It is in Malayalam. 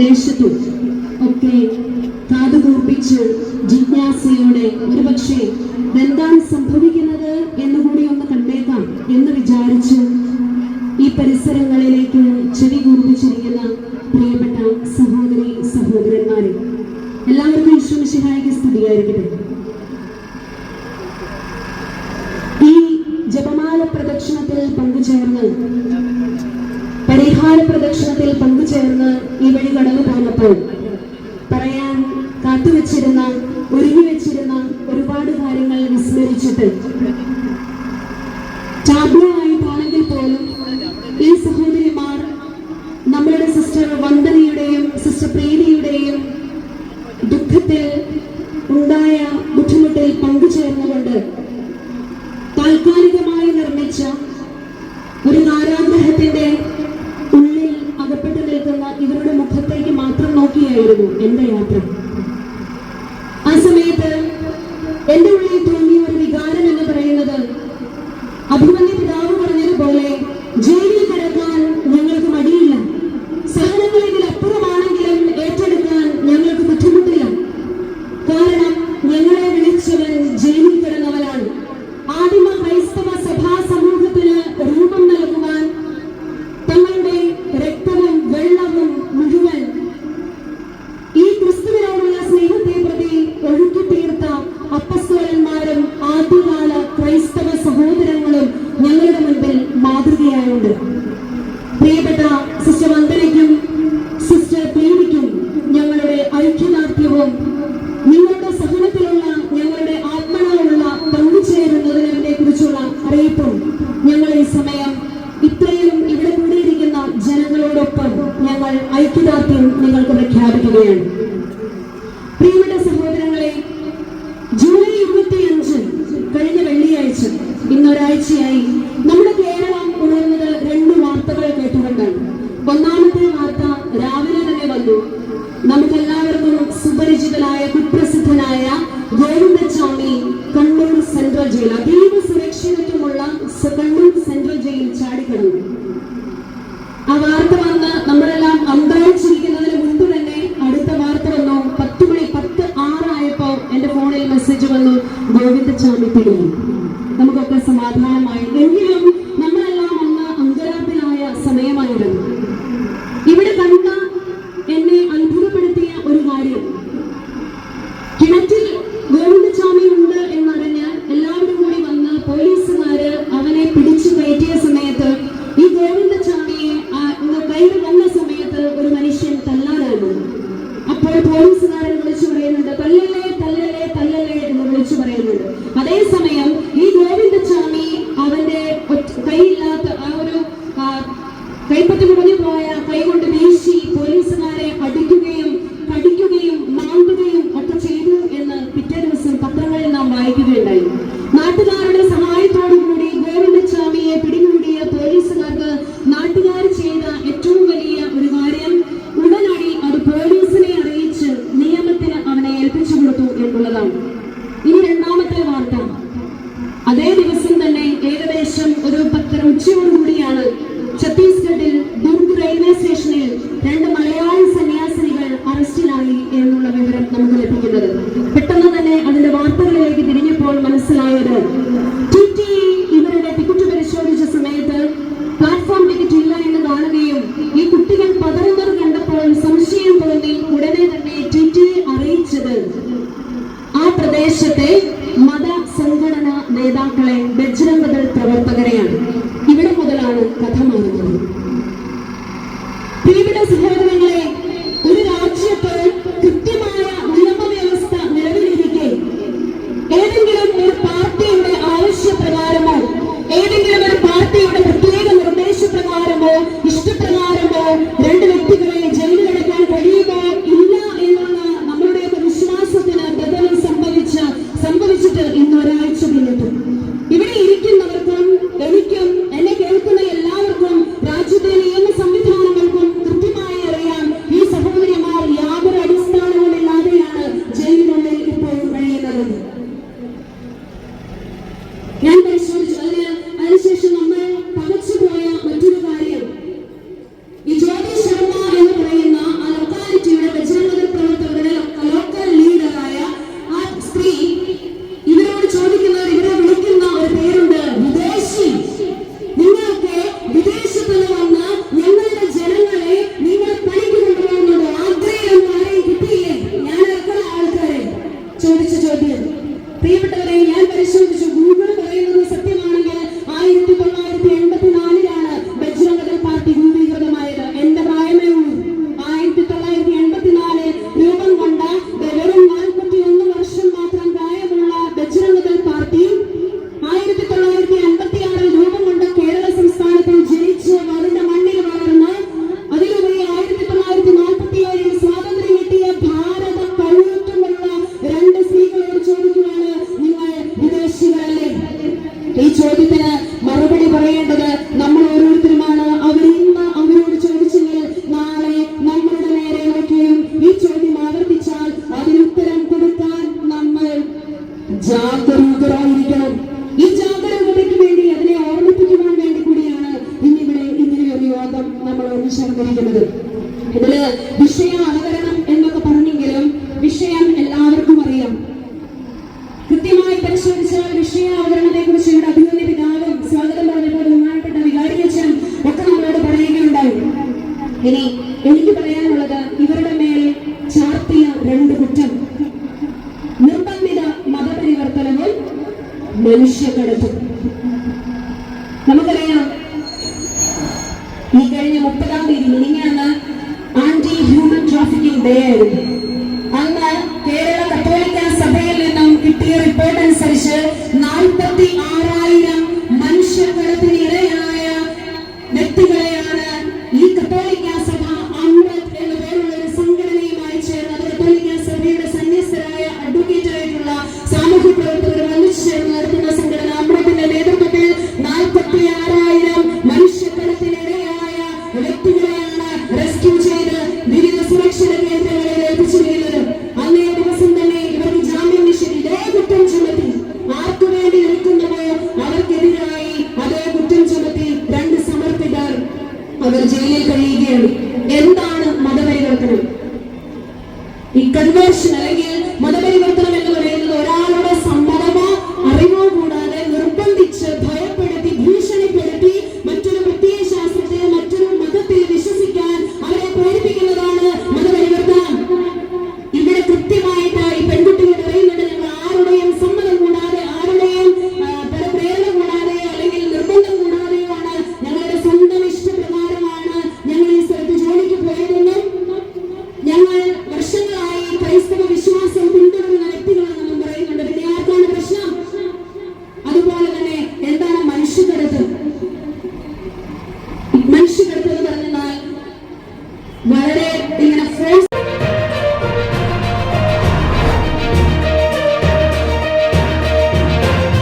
പ്രദേശത്തും ഒക്കെ കാതുകൂർപ്പിച്ച് ജിജ്ഞാസയോടെ ഒരുപക്ഷെ എന്താണ് സംഭവിക്കുന്നത് എന്നുകൂടി ഒന്ന് കണ്ടേക്കാം എന്ന് വിചാരിച്ച് ഈ പരിസരങ്ങളിലേക്ക് ചെവി കൂർപ്പിച്ചിരിക്കുന്ന പ്രിയപ്പെട്ട സഹോദരി സഹോദരന്മാരെ എല്ലാവർക്കും ഈശ്വരശിഹായിക്ക് സ്തുതിയായിരിക്കട്ടെ. കാത്തുവച്ചിരുന്ന ഒരുങ്ങി വെച്ചിരുന്ന ഒരുപാട് കാര്യങ്ങൾ വിസ്മരിച്ചിട്ട്. ടാബ്ലോയായിട്ടാണെങ്കിൽ പോലും ഈ സഹോദരിമാർ നമ്മളുടെ സിസ്റ്റർ വന്ദനയുടെയും സിസ്റ്റർ പ്രീതിയുടെയും ദുഃഖത്തിൽ ഉണ്ടായ ബുദ്ധിമുട്ടിൽ പങ്കുചേർന്നുകൊണ്ട് താൽക്കാലികമായി നിർമ്മിച്ച ഒരു കാരാഗ്രഹത്തിന്റെ ഉള്ളിൽ അകപ്പെട്ടു നിൽക്കുന്ന ഇവരുടെ മുഖത്തേക്ക് മാത്രം നോക്കിയായിരുന്നു എന്റെ യാത്ര. ആ സമയത്ത് എന്റെ ഉള്ളിൽ തോന്നിയ ഒരു വികാരം എന്ന് പറയുന്നത് അഭിമന്യ വെള്ളിയാഴ്ച ഇന്നൊരാഴ്ചയായി നമ്മുടെ കേരളം ഉണർന്നത് രണ്ട് വാർത്തകളെ കേട്ടുകൊണ്ടാണ്. ഒന്നാമത്തെ വാർത്ത രാവിലെ തന്നെ വന്നു. നമുക്കെല്ലാവർക്കും സുപരിചിതനായ കുപ്രസിദ്ധനായ ഗോവിന്ദസ്വാമി കണ്ണൂർ സെൻട്രൽ ജയിൽ അതീവ സുരക്ഷിതത്വമുള്ള കണ്ണൂർ സെൻട്രൽ ജയിൽ ചാടിക്കടന്നു. ആ വാർത്ത പിടിയിൽ നമുക്കൊക്കെ സമാധാനമായി എങ്കിലും നമ്മളെല്ലാം അന്ന് അങ്കരാപ്പിലായ സമയമായിരുന്നു. കഥ മാറുന്നത് പ്രിയപ്പെട്ട സഹോദരങ്ങളെ ഒരു രാജ്യത്ത് കൃത്യമായ നിയമവ്യവസ്ഥ നിലവിലിരിക്കെ. ഏതെങ്കിലും ഒരു പാർട്ടിയുടെ ആവശ്യപ്രകാരമോ ഏതെങ്കിലും ഒരു പാർട്ടിയുടെ പ്രത്യേക നിർദ്ദേശപ്രകാരമോ ഇഷ്ടപ്രകാരമോ ഈ ചോദ്യം ആവർത്തിച്ചാൽ അതിന് ഉത്തരം കൊടുക്കാൻ നമ്മൾ ജാഗ്രത രണ്ട് കുറ്റം. നിർബന്ധിത മതപരിവർത്തനവും മനുഷ്യക്കടത്തും. നമുക്കറിയാം ഈ കഴിഞ്ഞ മുപ്പതാം തീയതി മിനിങ്ങാണ് ആന്റി ഹ്യൂമൻ ട്രാഫിക്കിംഗ് ഡേ ആയിരുന്നു.